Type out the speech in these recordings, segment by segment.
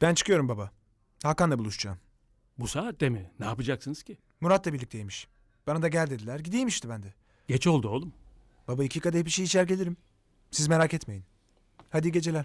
Ben çıkıyorum baba. Hakan'la buluşacağım. Bu saatte mi? Ne yapacaksınız ki? Murat da birlikteymiş. Bana da gel dediler. Gideyim işte ben de. Geç oldu oğlum. Baba iki kadeh bir şey içer gelirim. Siz merak etmeyin. Hadi iyi geceler.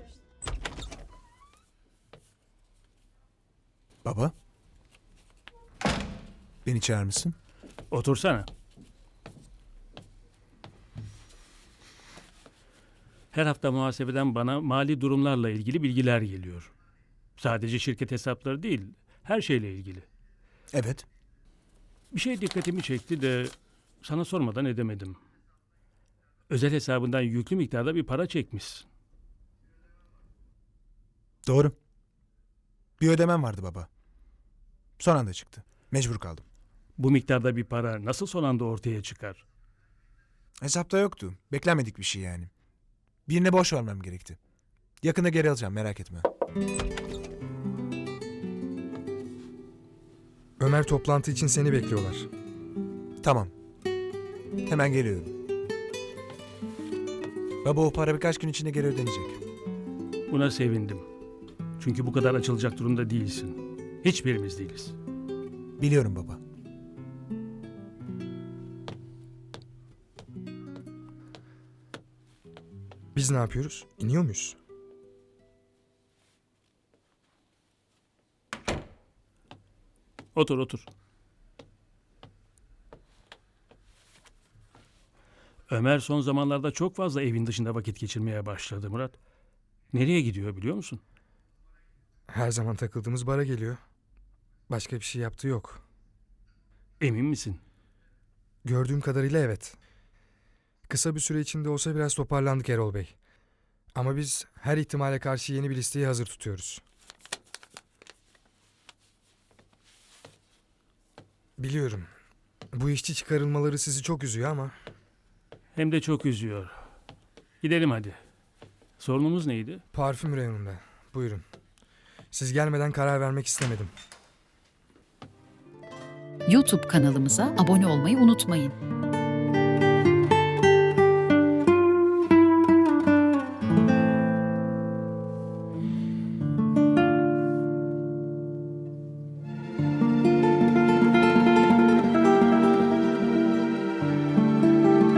Baba? Beni çağır mısın? Otursana. Her hafta muhasebeden bana mali durumlarla ilgili bilgiler geliyor. Sadece şirket hesapları değil, her şeyle ilgili. Evet. Bir şey dikkatimi çekti de sana sormadan edemedim. Özel hesabından yüklü miktarda bir para çekmişsin. Doğru. Bir ödemem vardı baba. Son anda çıktı. Mecbur kaldım. Bu miktarda bir para nasıl son anda ortaya çıkar? Hesapta yoktu. Beklenmedik bir şey yani. Birine borç vermem gerekti. Yakında geri alacağım merak etme. Ömer toplantı için seni bekliyorlar. Tamam. Hemen geliyorum. Baba o para birkaç gün içinde geri ödenecek. Buna sevindim. Çünkü bu kadar açılacak durumda değilsin. Hiçbirimiz değiliz. Biliyorum baba. Biz ne yapıyoruz? İniyor muyuz? Otur otur. Ömer son zamanlarda çok fazla evin dışında vakit geçirmeye başladı Murat. Nereye gidiyor biliyor musun? Her zaman takıldığımız bara geliyor. Başka bir şey yaptığı yok. Emin misin? Gördüğüm kadarıyla evet. Kısa bir süre içinde olsa biraz toparlandık Erol Bey. Ama biz her ihtimale karşı yeni bir listeyi hazır tutuyoruz. Biliyorum. Bu işçi çıkarılmaları sizi çok üzüyor ama Hem de çok üzüyor. Gidelim hadi. Sorunumuz neydi? parfüm reyonunda. Buyurun. Siz gelmeden karar vermek istemedim. YouTube kanalımıza abone olmayı unutmayın.